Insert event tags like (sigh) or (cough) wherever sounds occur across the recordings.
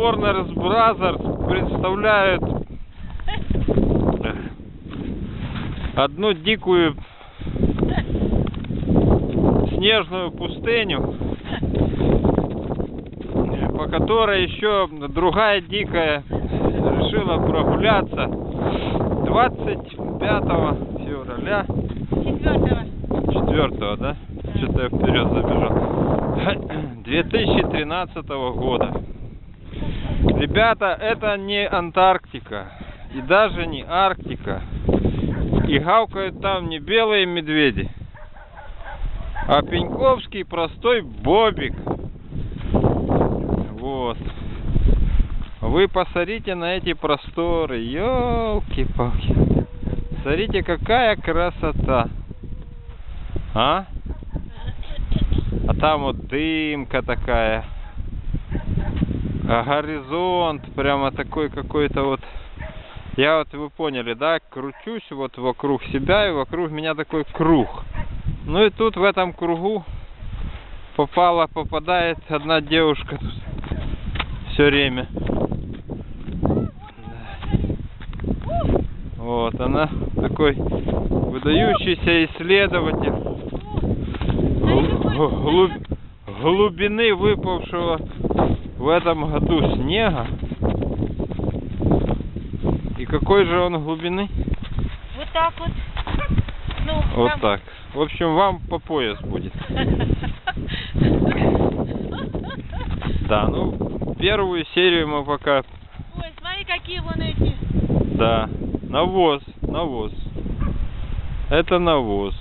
Warner Brothers представляют э, одну дикую снежную пустыню, по которой еще другая дикая решила прогуляться 25 февраля Четвертого. 4 да? Что-то я вперед забежал. (clears throat) 2013 года. Ребята, это не Антарктика. И даже не Арктика. И гавкают там не белые медведи, а пеньковский простой бобик. Вот. Вы посмотрите на эти просторы. Ёлки-палки. Смотрите, какая красота. А? А там вот дымка такая. А горизонт прямо такой какой-то вот. Я вот, вы поняли, да, кручусь вот вокруг себя и вокруг меня такой круг. Ну и тут в этом кругу попала, попадает одна девушка все время. Вот, она такой выдающийся исследователь гл- глуб- глубины выпавшего в этом году снега. И какой же он глубины? Вот так вот. (laughs) Ну, Вот там- так. В общем, вам по пояс будет. (laughs) Да, ну, первую серию мы пока, Ой, смотри, какие вон эти. да, навоз, навоз. Это навоз.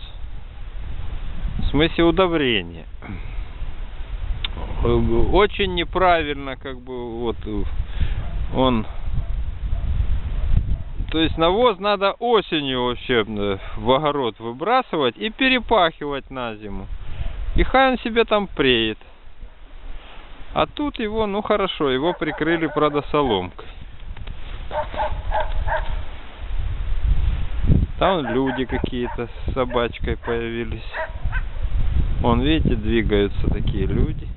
В смысле удобрения. Э, Очень неправильно, как бы, вот, э, он... То есть навоз надо осенью вообще э, в огород выбрасывать и перепахивать на зиму. И хай он себе там преет. А тут его, ну хорошо, его прикрыли, правда, соломкой. Там люди какие-то с собачкой появились. Вон, видите, двигаются такие люди.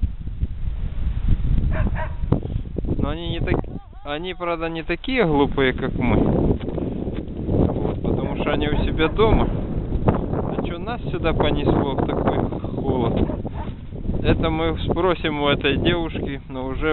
Но они не так... Они, правда, не такие глупые, как мы. Вот, потому что они у себя дома. А что нас сюда понесло в такой холод? Это мы спросим у этой девушки, но уже